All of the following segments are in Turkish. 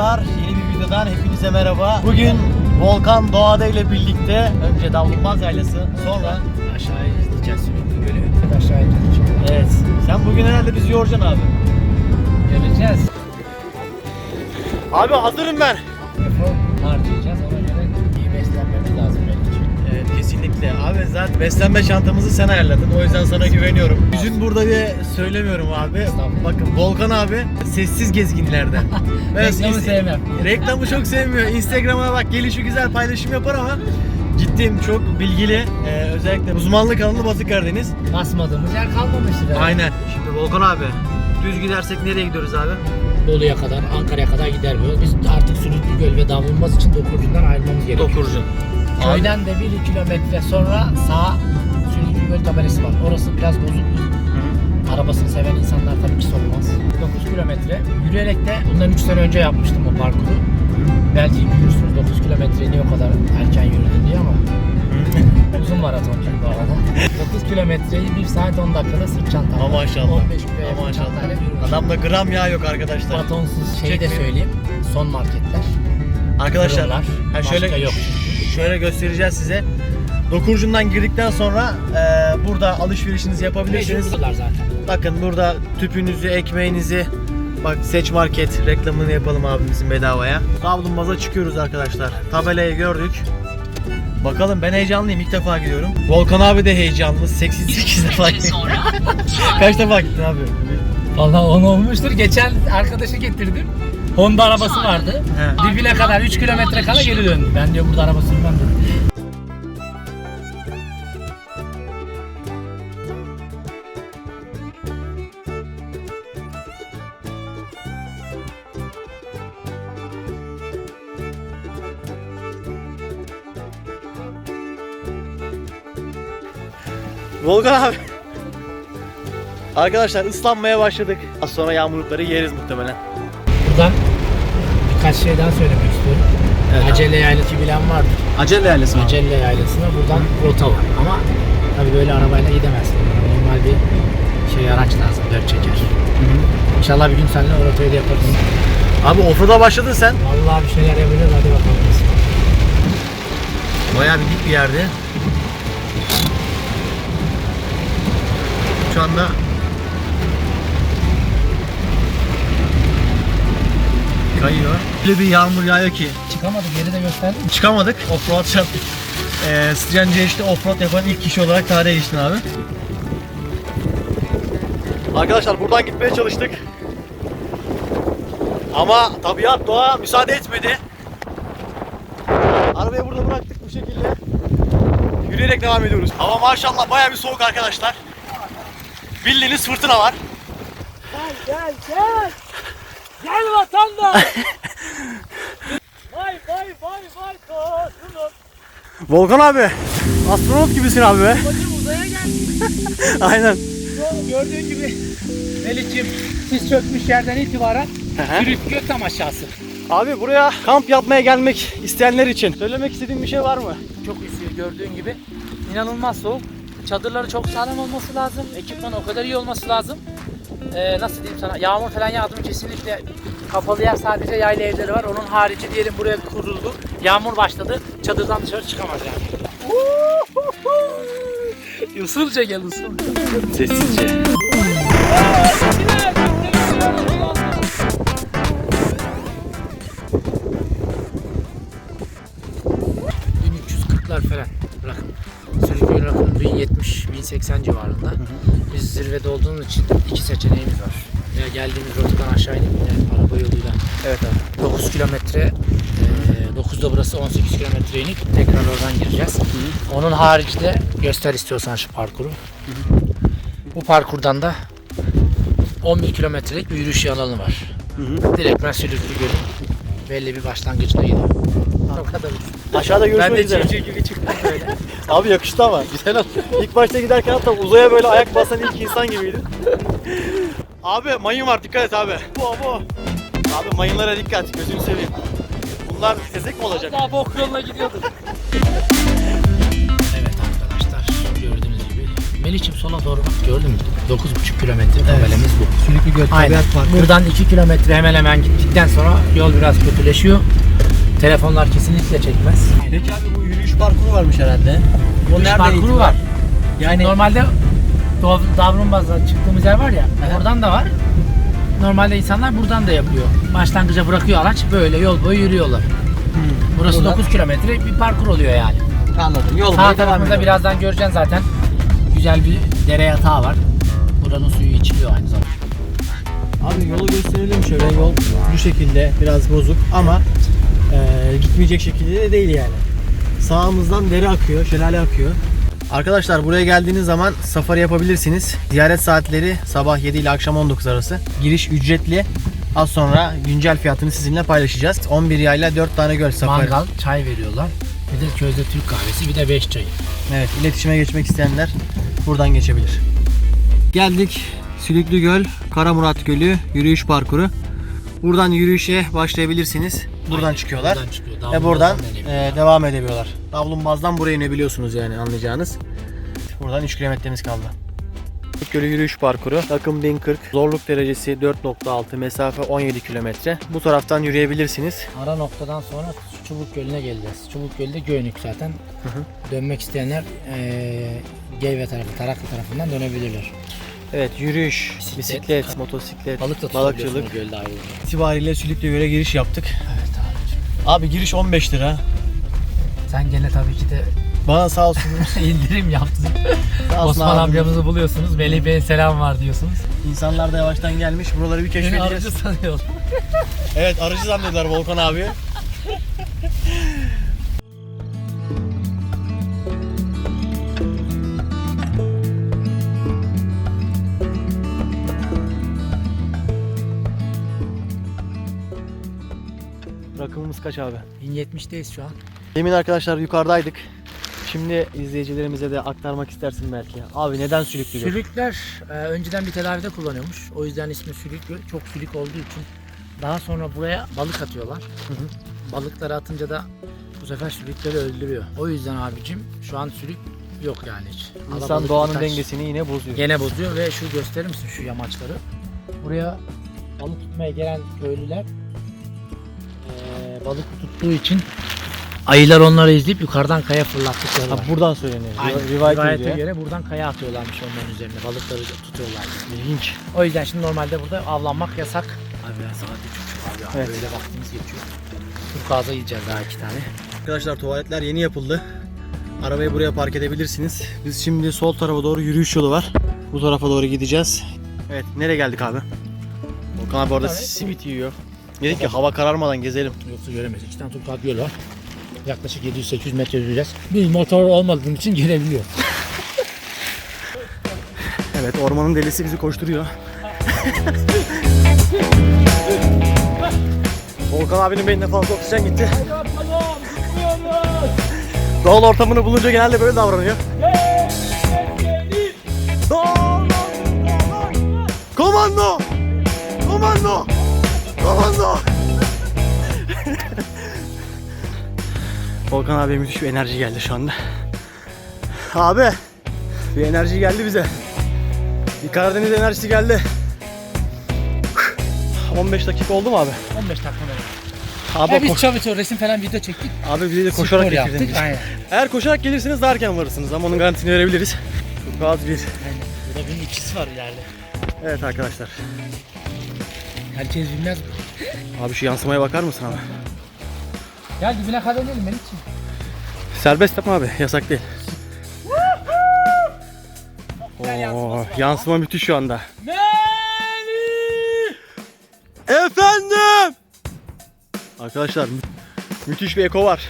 arkadaşlar. Yeni bir videodan hepinize merhaba. Bugün Volkan Doğada ile birlikte önce Davlumbaz Yaylası sonra Aşağıya izleyeceğiz sürekli gölü. Aşağıya gideceğiz. Evet. Sen bugün herhalde bizi yoracaksın abi. Göreceğiz. Abi hazırım ben. Efor harcayacağız. Ona göre iyi beslenmemiz lazım benim için. Evet kesinlikle. Abi zaten beslenme çantamızı sen ayarladın. O yüzden sana güveniyorum. Yüzün burada diye söylemiyorum abi. Bakın Volkan abi sessiz gezginlerden. Reklamı ins- sevmem. Reklamı çok sevmiyor. Instagram'a bak gelişi güzel paylaşım yapar ama ciddiyim çok bilgili. Ee, özellikle uzmanlık alanı Batı Karadeniz. Basmadığımız yer kalmamıştır. herhalde. Aynen. Şimdi Volkan abi düz gidersek nereye gidiyoruz abi? Bolu'ya kadar, Ankara'ya kadar gider bu yol. Biz artık Sürüklü Göl ve Davulmaz için Dokurcu'ndan ayrılmamız gerekiyor. Dokurcu. Köyden de 1 kilometre sonra sağ Göl tabelası var. Orası biraz bozuktu. Arabasını seven insanlar tabii ki sormaz. 9 kilometre. Yürüyerek de bundan 3 sene önce yapmıştım o parkuru. Belki biliyorsunuz 9 kilometreyi niye o kadar erken yürüdün diye ama uzun maratoncu bu arada. 9 kilometreyi 1 saat 10 dakikada sırt çantamla. Ama maşallah. 15 kilo Ama maşallah. çantayla yürümüş. Adamda gram yağ yok arkadaşlar. Batonsuz şeyi de söyleyeyim. Son marketler. Arkadaşlar Fırınlar. ha şöyle Başka yok. şöyle göstereceğiz size. Dokurcundan girdikten sonra e, burada alışverişinizi yapabilirsiniz. Zaten. Bakın burada tüpünüzü, ekmeğinizi bak seç market reklamını yapalım abimizin bedavaya. Davlumbaz'a çıkıyoruz arkadaşlar. Tabelayı gördük. Bakalım ben heyecanlıyım ilk defa gidiyorum. Volkan abi de heyecanlı. 8 8 defa. Kaç defa gittin abi? Vallahi 10 olmuştur. Geçen arkadaşı getirdim. Honda arabası vardı. He. Dibine kadar 3 kilometre kala geri döndü. Ben diyor burada araba sürmem dedim. Volkan abi. Arkadaşlar ıslanmaya başladık. Az sonra yağmurlukları yeriz muhtemelen. Buradan birkaç şey daha söylemek istiyorum. Evet, Acele yaylası bilen vardır. Acele yerlisi mi? Acele yaylasına buradan rota var. Ama tabii böyle arabayla gidemezsin. Normal bir şey araç lazım. Dört çeker. İnşallah bir gün seninle o rotayı da yaparız. Abi offroad'a başladın sen. Vallahi bir şeyler yapabiliriz. Hadi bakalım. Bayağı bir dik bir yerde. Şu anda kayıyor. Öyle bir yağmur yağıyor ki Çıkamadık. Geri de gösterdim. çıkamadık. Offroad yaptık. Ee, Sıcancı'ya işte offroad yapan ilk kişi olarak tarihe geçtin abi. Arkadaşlar buradan gitmeye çalıştık. Ama tabiat doğa müsaade etmedi. Arabayı burada bıraktık bu şekilde. Yürüyerek devam ediyoruz. Hava maşallah baya bir soğuk arkadaşlar. Bildiğiniz fırtına var. Gel gel. Gel vatandaş. vay vay vay vay koşulun. Volkan abi, astronot gibisin abi be. Bacım uzaya gel. Aynen. Gördüğün gibi Melih'ciğim siz çökmüş yerden itibaren hı. Sürüklü tam aşağısı. Abi buraya kamp yapmaya gelmek isteyenler için söylemek istediğin bir şey var mı? Çok esiyor gördüğün gibi. İnanılmaz soğuk. Çadırları çok sağlam olması lazım. Ekipman o kadar iyi olması lazım. Ee, nasıl diyeyim sana yağmur falan yağdı mı kesinlikle kapalı yer sadece yayla evleri var. Onun harici diyelim buraya kuruldu. Yağmur başladı. Çadırdan dışarı çıkamaz yani. usulca gel usulca. Sessizce. 1070-1080 civarında. Biz zirvede olduğumuz için iki seçeneğimiz var. Ya geldiğimiz rotadan aşağı inip de araba yoluyla Evet abi. 9 kilometre, e, 9'da burası 18 kilometre inip tekrar oradan gireceğiz. Onun haricinde göster istiyorsan şu parkuru. Bu parkurdan da 11 kilometrelik bir yürüyüş alanı var. Direkt ben Sülüklü Gölü belli bir başlangıcına gidiyor. O kadar. Aşağıda Ben görüşmek de üzere. civciv gibi çıktım böyle. Abi yakıştı ama. Güzel oldu. İlk başta giderken hatta uzaya böyle ayak basan ilk insan gibiydin. abi mayın var dikkat et abi. Bu bu. Abi mayınlara dikkat gözünü seveyim. Bunlar tezek mi olacak? Daha bok yoluna gidiyorduk. Evet arkadaşlar gördüğünüz gibi Melih'ciğim sola doğru bak gördün mü? 9,5 kilometre tabelemiz bu. Sülüklü Göl. Tabiat Parkı. Buradan 2 kilometre hemen hemen gittikten sonra yol biraz kötüleşiyor. Telefonlar kesinlikle çekmez. Peki abi bu yürüyüş parkuru varmış herhalde. O Yürüyüş nereden parkuru itibaren? var. Yani Normalde Dav- Davrumbaz'da çıktığımız yer var ya oradan da var. Normalde insanlar buradan da yapıyor. Başlangıca bırakıyor araç böyle yol boyu yürüyorlar. Hmm, Burası buradan- 9 kilometre bir parkur oluyor yani. Anladım. Yol Sağ boyu devam tarafında ediyor. birazdan göreceksin zaten. Güzel bir dere yatağı var. Buranın suyu içiliyor aynı zamanda. Abi yolu gösterelim şöyle. Yol bu şekilde biraz bozuk ama e, gitmeyecek şekilde de değil yani. Sağımızdan dere akıyor, şelale akıyor. Arkadaşlar buraya geldiğiniz zaman safari yapabilirsiniz. Ziyaret saatleri sabah 7 ile akşam 19 arası. Giriş ücretli. Az sonra güncel fiyatını sizinle paylaşacağız. 11 yayla 4 tane göl safari. Mangal, çay veriyorlar. Bir de közde Türk kahvesi, bir de 5 çayı. Evet, iletişime geçmek isteyenler buradan geçebilir. Geldik Sülüklü Göl, Karamurat Gölü yürüyüş parkuru. Buradan yürüyüşe başlayabilirsiniz. Buradan Aynen, çıkıyorlar. buradan çıkıyor. Ve buradan e, devam edebiliyorlar. Davlumbaz'dan buraya inebiliyorsunuz yani anlayacağınız. Buradan 3 kilometremiz kaldı. Gölü yürüyüş parkuru. Takım 1040. Zorluk derecesi 4.6. Mesafe 17 kilometre. Bu taraftan yürüyebilirsiniz. Ara noktadan sonra Çubuk Gölü'ne geleceğiz. Çubuk Gölü de Göynük zaten. Dönmek isteyenler eee Geyve tarafı, Taraklı tarafından dönebilirler. Evet yürüyüş, Bisiklet, bisiklet, motosiklet, Balık da balıkçılık gölde ayrı. itibariyle Sülüklü Göl'e giriş yaptık. Evet abicim. Abi giriş 15 lira. Sen gene tabii ki de Bana sağ olsun. indirim yaptın. Osman abi. amcamızı buluyorsunuz. Melih Bey'e selam var diyorsunuz. İnsanlar da yavaştan gelmiş. Buraları bir Beni keşfedeceğiz. arıcı sanıyor. Evet arıcı zannediyorlar Volkan abi. Rakımımız kaç abi? 1070'deyiz şu an. Demin arkadaşlar yukarıdaydık. Şimdi izleyicilerimize de aktarmak istersin belki. Abi neden sülüklü göl? Sülükler e, önceden bir tedavide kullanıyormuş. O yüzden ismi sülük göl. Çok sülük olduğu için daha sonra buraya balık atıyorlar. hı. Balıkları atınca da bu sefer sülükleri öldürüyor. O yüzden abicim şu an sülük yok yani hiç. İnsan Alabalık doğanın birkaç dengesini yine bozuyor. Gene bozuyor ve şu gösterir misin şu yamaçları? Buraya balık tutmaya gelen köylüler balık tuttuğu için ayılar onları izleyip yukarıdan kaya fırlattıkları Ha, var. buradan söyleniyor. Aynen. Rivayet Rivayete ediyor. göre buradan kaya atıyorlarmış onların üzerine. Balıkları tutuyorlar. İlginç. O yüzden şimdi normalde burada avlanmak yasak. Abi ya saat 3 abi, Evet. böyle vaktimiz geçiyor. Turkuaz'a gideceğiz daha iki tane. Arkadaşlar tuvaletler yeni yapıldı. Arabayı buraya park edebilirsiniz. Biz şimdi sol tarafa doğru yürüyüş yolu var. Bu tarafa doğru gideceğiz. Evet nereye geldik abi? Volkan abi orada simit yiyor. Dedik ki hava kararmadan gezelim. Yoksa göremeyiz. İki tane Turkuaz göl var. Yaklaşık 700-800 metre yürüyeceğiz. Biz motor olmadığım için gelebiliyor. Evet ormanın delisi bizi koşturuyor. Volkan abinin beynine fazla oksijen gitti. Doğal ortamını bulunca genelde böyle davranıyor. Doğal! Komando! Komando! Komando! Volkan abi müthiş bir enerji geldi şu anda. Abi bir enerji geldi bize. Bir Karadeniz enerjisi geldi. 15 dakika oldu mu abi? 15 dakika böyle. Abi, Ya biz ko- çabuk resim falan video çektik. abi bize de koşarak Spor getirdin yaptık. Aynen. Eğer koşarak gelirseniz daha erken varırsınız ama onun garantisini verebiliriz. Çok rahat bir. Aynen. Burada bunun ikisi var ileride. Evet arkadaşlar. Herkes bilmez mi? Abi şu yansımaya bakar mısın abi? Gel dibine kadar inelim benim için. Serbest yapma abi yasak değil. Oo, yansıma müthiş şu anda. Efendim! Arkadaşlar mü- müthiş bir eko var.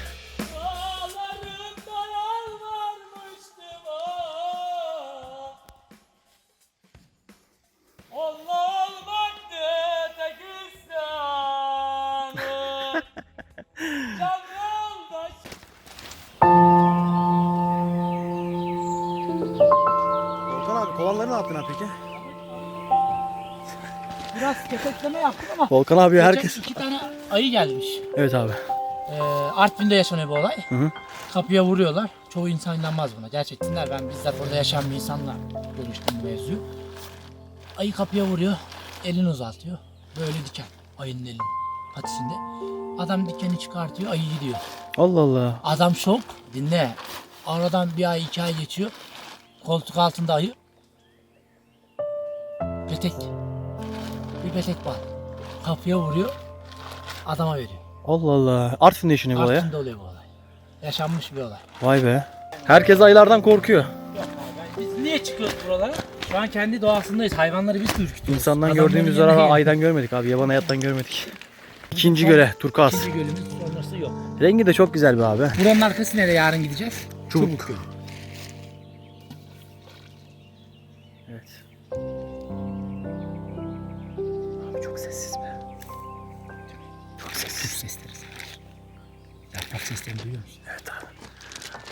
Yaptın abi peki? Biraz kepekleme yaptık ama Volkan abi geçen herkes. iki tane ayı gelmiş. Evet abi. Ee, Artvin'de yaşanıyor bu olay. Hı hı. kapıya vuruyorlar. Çoğu insan inanmaz buna. Gerçekten ben bizzat orada yaşayan bir insanla görüştüm bu mevzuyu. Ayı kapıya vuruyor. Elini uzatıyor. Böyle diken. Ayının elini. Patisinde. Adam dikeni çıkartıyor. Ayı gidiyor. Allah Allah. Adam şok. Dinle. Aradan bir ay iki ay geçiyor. Koltuk altında ayı. Petek. Bir petek var. Kapıya vuruyor. Adama veriyor. Allah Allah. Artvin'de işine bu olay ya. Artvin'de oluyor bu olay. Yaşanmış bir olay. Vay be. Herkes ayılardan korkuyor. Biz niye çıkıyoruz buralara? Şu an kendi doğasındayız. Hayvanları biz de ürkütüyoruz. İnsandan Adamların gördüğümüz yanına zarar gel. aydan görmedik abi. Yaban hayattan görmedik. İkinci göre turkuaz. İkinci gölümüz sonrası yok. Rengi de çok güzel be abi. Buranın arkası nereye yarın gideceğiz? Çubuk. Gölü. Seslerini duyuyor musun? Evet abi.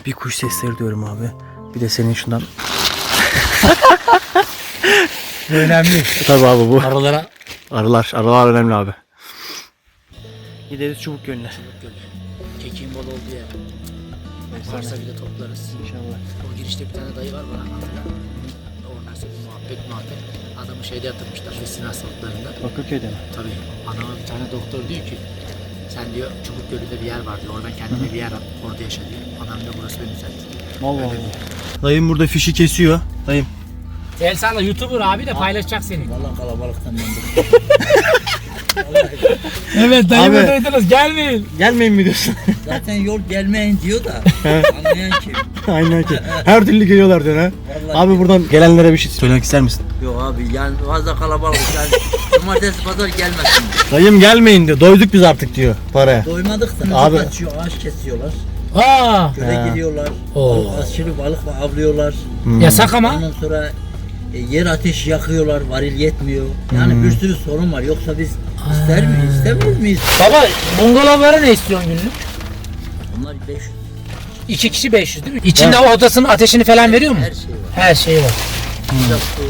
Bir kuş sesleri diyorum abi. Bir de senin şundan. Önemli. Tabii abi bu. Aralara Arılar. Arılar önemli abi. Gideriz çubuk gölüne. Çubuk Gölü. Kekiğin bol olduğu yer. Varsa bir de toplarız. İnşallah. O girişte bir tane dayı var bana hatırlar. Oradan sonra muhabbet muhabbet. Adamı şeyde yatırmışlar besin hastalıklarında. Bakırköy'de mi? Tabii. Anama bir tane doktor diyor ki sen diyor Çubuk Gölü'nde bir yer var diyor. Oradan kendine bir yer al. Orada yaşa diyor. Anam da burası benim zaten. Allah Allah. Dayım burada fişi kesiyor. Dayım. El salla YouTuber abi de paylaşacak seni. Valla kalabalıktan ben Evet dayımı Abi. duydunuz gelmeyin. Gelmeyin mi diyorsun? Zaten yol gelmeyin diyor da anlayan kim? Aynen ki. Her türlü geliyorlar diyor ha. Vallahi Abi buradan gelenlere bir şey söylemek ister misin? Yok abi yani fazla kalabalık yani cumartesi pazar gelmesin. Dayım gelmeyin diyor. Doyduk biz artık diyor paraya. Doymadık da Abi. abi. kaçıyor ağaç kesiyorlar. Aa. Köle Ha. gidiyorlar. Oo. Balık, aşırı balık avlıyorlar. Hmm. Yasak ama. Ondan sonra e, yer ateşi yakıyorlar. Varil yetmiyor. Yani Hmm. bir sürü sorun var. Yoksa biz ister miyiz? İstemiyor miyiz? Baba bungalovlara ne istiyorsun günlük? Onlar 500. İki kişi 500 değil mi? İçinde odasının ateşini falan veriyor mu? Her şey var. Her şey var. Sıcak su,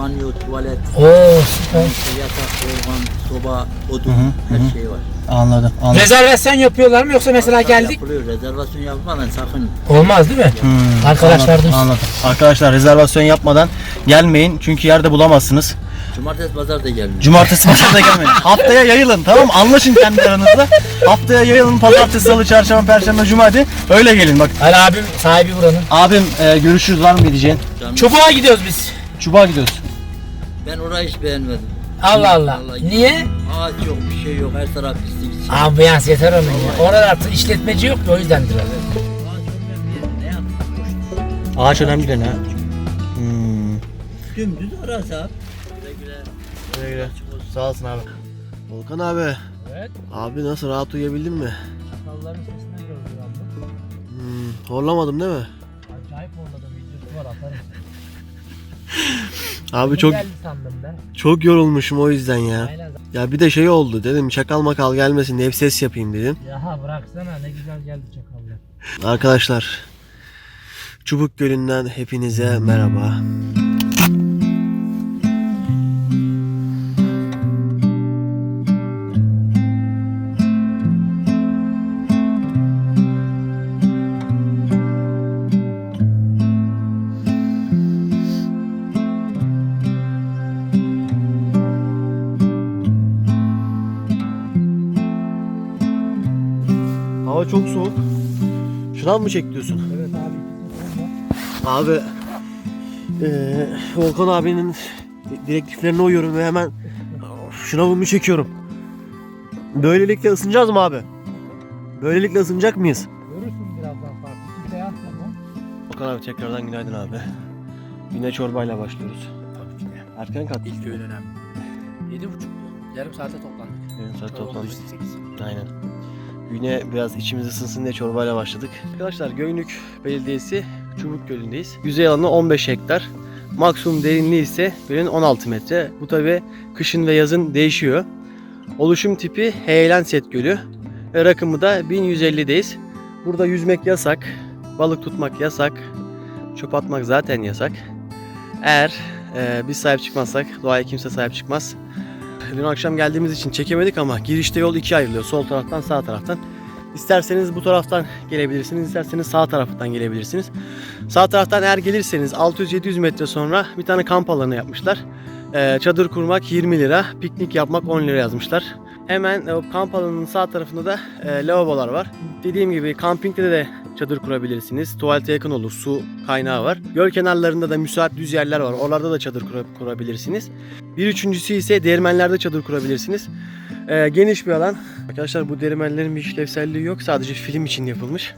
banyo, tuvalet, Oo süper. yatak, organ, soba, odun her şey var. Anladım. anladım. Rezervasyon yapıyorlar mı yoksa mesela geldik? Yapılıyor. Rezervasyon yapmadan sakın. Olmaz değil mi? Hmm, Arkadaşlar anladım, anladım. Arkadaşlar rezervasyon yapmadan gelmeyin çünkü yerde bulamazsınız. Cumartesi pazar da gelmiyor. Cumartesi pazarda gelmeyin. Haftaya yayılın tamam mı? Anlaşın kendi aranızda. Haftaya yayılın pazartesi, salı, çarşamba, perşembe, cuma hadi. Öyle gelin bak. Ali abim sahibi buranın. Abim e, görüşürüz var mı diyeceğin? Canım, Çubuğa gidiyoruz biz. Çubuğa gidiyoruz. Ben orayı hiç beğenmedim. Allah Allah. Vallahi Niye? Ağaç yok, bir şey yok. Her taraf pislik. Ambiyans yeter onun ya. Orada artık işletmeci yok ki o yüzdendir öyle. Ağaç önemli de ne? Hmm. Dümdüz arası abi. Güle güle. Sağ olsun abi. Volkan abi. Evet. Abi nasıl rahat uyuyabildin mi? Çakalların sesinden gördüm Hmm, horlamadım değil mi? Acayip orada videosu var atarım. Abi çok Geldi sandım ben. çok yorulmuşum o yüzden ya. Aynen. Ya bir de şey oldu dedim çakal makal gelmesin diye hep ses yapayım dedim. Yaha bıraksana ne güzel geldi çakallar. Arkadaşlar Çubuk Gölü'nden hepinize merhaba. Çok soğuk. Şınav mı çek diyorsun? Evet abi. Abi eee Volkan abinin direktiflerine uyuyorum ve hemen şınavımı çekiyorum. Böylelikle ısınacağız mı abi? Böylelikle ısınacak mıyız? Görürsün birazdan farklı. Kimse yazma Volkan abi tekrardan günaydın abi. Güne çorbayla başlıyoruz. Tabii ki de. Erken kalk. İlk öğün önemli. Yedi buçuk. Yarım saate toplandık. Yarım saat Çorba toplandık. Aynen. Güne biraz içimiz ısınsın diye çorbayla başladık. Arkadaşlar Göynük Belediyesi Çubuk Gölü'ndeyiz. Yüzey alanı 15 hektar. Maksimum derinliği ise gölün 16 metre. Bu tabi kışın ve yazın değişiyor. Oluşum tipi heyelan set gölü. Ve rakımı da 1150'deyiz. Burada yüzmek yasak. Balık tutmak yasak. Çöp atmak zaten yasak. Eğer e, biz sahip çıkmazsak doğaya kimse sahip çıkmaz. Dün akşam geldiğimiz için çekemedik ama girişte yol ikiye ayrılıyor. Sol taraftan sağ taraftan. İsterseniz bu taraftan gelebilirsiniz, isterseniz sağ taraftan gelebilirsiniz. Sağ taraftan eğer gelirseniz 600-700 metre sonra bir tane kamp alanı yapmışlar. Ee, çadır kurmak 20 lira, piknik yapmak 10 lira yazmışlar. Hemen o kamp alanının sağ tarafında da e, lavabolar var. Dediğim gibi kampingde de çadır kurabilirsiniz. Tuvalete yakın olur, su kaynağı var. Göl kenarlarında da müsait düz yerler var. Oralarda da çadır kura- kurabilirsiniz. Bir üçüncüsü ise değirmenlerde çadır kurabilirsiniz. Ee, geniş bir alan. Arkadaşlar bu değirmenlerin bir işlevselliği yok. Sadece film için yapılmış.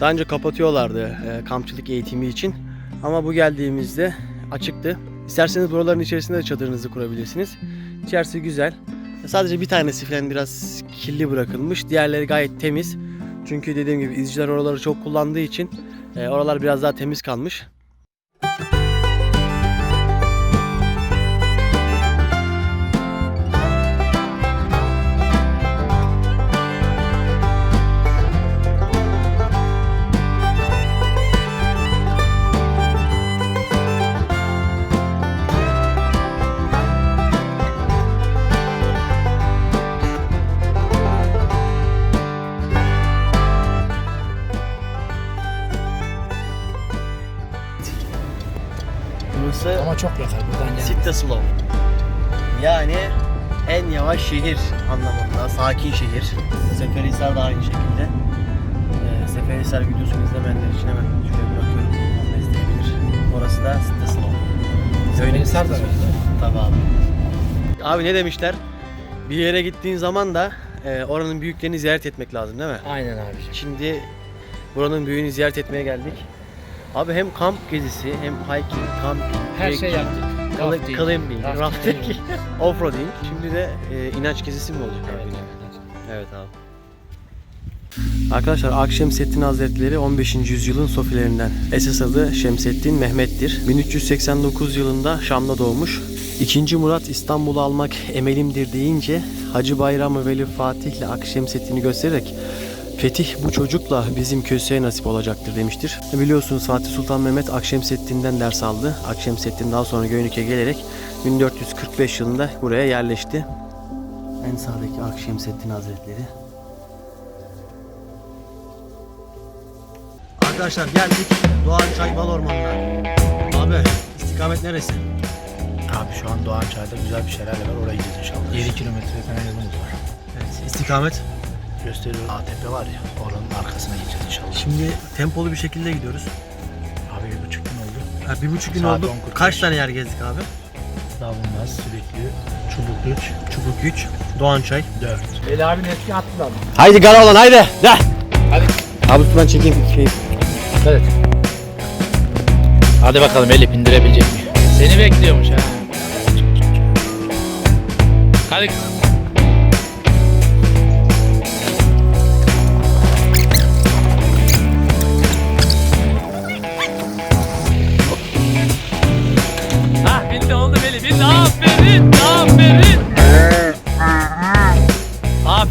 Daha önce kapatıyorlardı e, kampçılık eğitimi için. Ama bu geldiğimizde açıktı. İsterseniz buraların içerisinde de çadırınızı kurabilirsiniz. İçerisi güzel. Sadece bir tanesi falan biraz kirli bırakılmış. Diğerleri gayet temiz. Çünkü dediğim gibi izciler oraları çok kullandığı için e, oralar biraz daha temiz kalmış. Çok yakar buradan yani. Sitte Slow. Yani en yavaş şehir anlamında, sakin şehir. Seferihisar da aynı şekilde. Ee, Seferihisar videosunu izlemeyenler için hemen şöyle bırakıyorum. Onu da izleyebilir. Orası da Sitte Slow. Seferihisar da öyle? Tabii abi. Abi ne demişler? Bir yere gittiğin zaman da e, oranın büyüklerini ziyaret etmek lazım değil mi? Aynen abiciğim. Şimdi buranın büyüğünü ziyaret etmeye geldik. Abi hem kamp gezisi hem hiking, camping, Her şey yaptık. Rafting, Climbing, rafting. offroading. Şimdi de e, inanç gezisi mi olacak abi? Evet, abi. Arkadaşlar Akşemseddin Hazretleri 15. yüzyılın sofilerinden. Esas adı Şemseddin Mehmet'tir. 1389 yılında Şam'da doğmuş. İkinci Murat İstanbul'u almak emelimdir deyince Hacı Bayram Veli Fatih ile Akşemseddin'i göstererek Fetih bu çocukla bizim köseğe nasip olacaktır demiştir. Biliyorsunuz Fatih Sultan Mehmet Akşemseddin'den ders aldı. Akşemseddin daha sonra Göynük'e gelerek 1445 yılında buraya yerleşti. En sağdaki Akşemseddin Hazretleri. Arkadaşlar geldik Doğan Çay Bal Ormanı'na. Abi istikamet neresi? Abi şu an Doğançay'da güzel bir şelale var. Oraya gideceğiz inşallah. 7 kilometre falan yolumuz var. Evet istikamet. Gösteriyor. ATP var ya. Oranın arkasına gideceğiz inşallah. Şimdi tempolu bir şekilde gidiyoruz. Abi bir buçuk gün oldu. Ha, bir buçuk gün Saat oldu. 10.45. Kaç tane yer gezdik abi? Davulmaz, sürekli çubuk 3, Çubuk 3, Doğan Çay. 4. Veli abi netki attılar. Haydi gara olan haydi. De. Hadi. Abi ben çekeyim şey. Dikkat et. Hadi bakalım Elif indirebilecek mi? Seni bekliyormuş ha. Hadi. Ha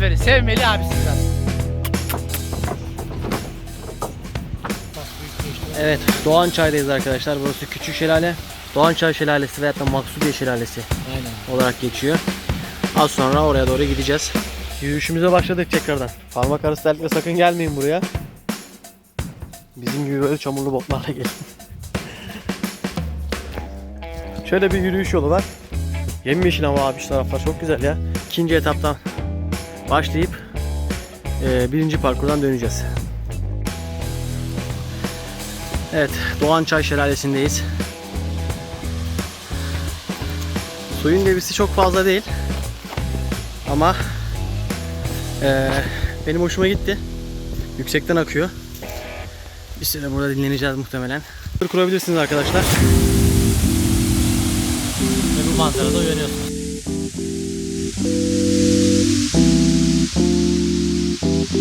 Aferin sev Melih abisi biraz. Evet Doğan Çay'dayız arkadaşlar. Burası Küçük Şelale. Doğan Çay Şelalesi veyahut da Maksudiye Şelalesi Aynen. olarak geçiyor. Az sonra oraya doğru gideceğiz. Yürüyüşümüze başladık tekrardan. Parmak arası terlikle sakın gelmeyin buraya. Bizim gibi böyle çamurlu botlarla gelin. Şöyle bir yürüyüş yolu var. Yemyeşil ama abi şu taraflar çok güzel ya. İkinci etaptan başlayıp e, birinci parkurdan döneceğiz. Evet, Doğan Çay Şelalesi'ndeyiz. Suyun debisi çok fazla değil. Ama eee, benim hoşuma gitti. Yüksekten akıyor. Bir süre burada dinleneceğiz muhtemelen. Kurabilirsiniz arkadaşlar. Ve bu manzarada uyanıyorsunuz. Ee,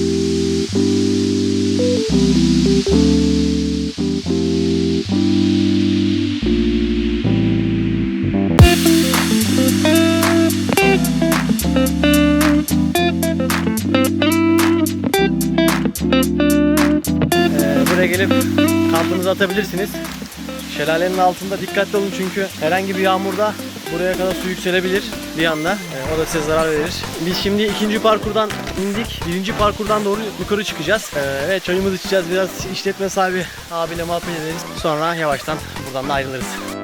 buraya gelip kampınızı atabilirsiniz. Şelalenin altında dikkatli olun çünkü herhangi bir yağmurda buraya kadar su yükselebilir bir anda. Ee, o da size zarar verir. Biz şimdi ikinci parkurdan indik. Birinci parkurdan doğru yukarı çıkacağız. Ee, ve çayımızı içeceğiz. Biraz işletme sahibi abiyle muhabbet ederiz. Sonra yavaştan buradan da ayrılırız.